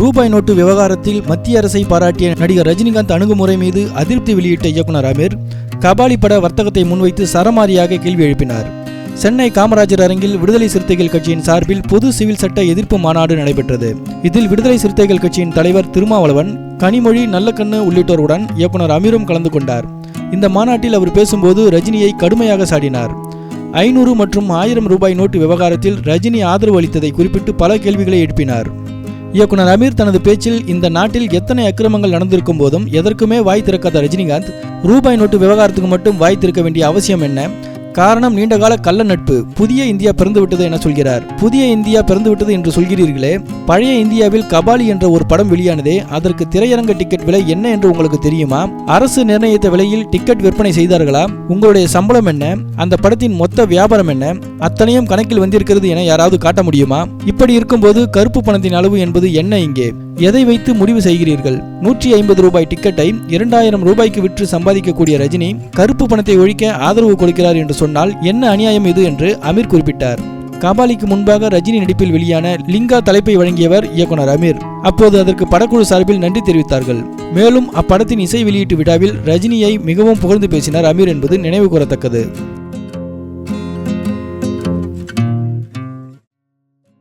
ரூபாய் நோட்டு விவகாரத்தில் மத்திய அரசை பாராட்டிய நடிகர் ரஜினிகாந்த் அணுகுமுறை மீது அதிருப்தி வெளியிட்ட இயக்குனர் அமீர் கபாலி பட வர்த்தகத்தை முன்வைத்து சரமாரியாக கேள்வி எழுப்பினார். சென்னை காமராஜர் அரங்கில் விடுதலை சிறுத்தைகள் கட்சியின் சார்பில் பொது சிவில் சட்ட எதிர்ப்பு மாநாடு நடைபெற்றது. இதில் விடுதலை சிறுத்தைகள் கட்சியின் தலைவர் திருமாவளவன் கனிமொழி நல்லக்கண்ணு உள்ளிட்டோருடன் இயக்குனர் அமீரும் கலந்து கொண்டார். இந்த மாநாட்டில் அவர் பேசும்போது ரஜினியை கடுமையாக சாடினார். ஐநூறு மற்றும் ஆயிரம் ரூபாய் நோட்டு விவகாரத்தில் ரஜினி ஆதரவு அளித்ததை குறிப்பிட்டு பல கேள்விகளை எழுப்பினார். இயக்குனர் அமீர் தனது பேச்சில் இந்த நாட்டில் எத்தனை அக்கிரமங்கள் நடந்திருக்கும் போதும் எதற்குமே வாய் திறக்காத ரஜினிகாந்த் ரூபாய் நோட்டு விவகாரத்துக்கு மட்டும் வாய் திறக்க வேண்டிய அவசியம் என்ன? காரணம் நீண்டகால கள்ள நட்பு. புதிய இந்தியா பிறந்துவிட்டது என சொல்கிறார். புதிய இந்தியா பிறந்துவிட்டது என்று சொல்கிறீர்களே? பழைய இந்தியாவில் கபாலி என்ற ஒரு படம் வெளியானதே அதற்கு திரையரங்க டிக்கெட் விலை என்ன என்று உங்களுக்கு தெரியுமா? அரசு நிர்ணயித்த விலையில் டிக்கெட் விற்பனை செய்தார்களா? உங்களுடைய சம்பளம் என்ன? அந்த படத்தின் மொத்த வியாபாரம் என்ன? அத்தனையும் கணக்கில் வந்திருக்கிறது என யாராவது காட்ட முடியுமா? இப்படி இருக்கும்போது கருப்பு பணத்தின் அளவு என்பது என்ன இங்கே? எதை வைத்து முடிவு செய்கிறீர்கள்? நூற்றி ஐம்பது ரூபாய் டிக்கெட்டை இரண்டாயிரம் ரூபாய்க்கு விற்று சம்பாதிக்கக்கூடிய ரஜினி கருப்பு பணத்தை ஒழிக்க ஆதரவு கொடுக்கிறார் என்று சொன்னால் என்ன அநியாயம் இது என்று அமீர் குறிப்பிட்டார். கபாலிக்கு முன்பாக ரஜினி நடிப்பில் வெளியான லிங்கா தலைப்பை வழங்கியவர் இயக்குனர் அமீர். அப்போது அதற்கு படக்குழு சார்பில் நன்றி தெரிவித்தார்கள். மேலும் அப்படத்தின் இசை வெளியீட்டு விழாவில் ரஜினியை மிகவும் புகழ்ந்து பேசினார் அமீர் என்பது நினைவு கூறத்தக்கது.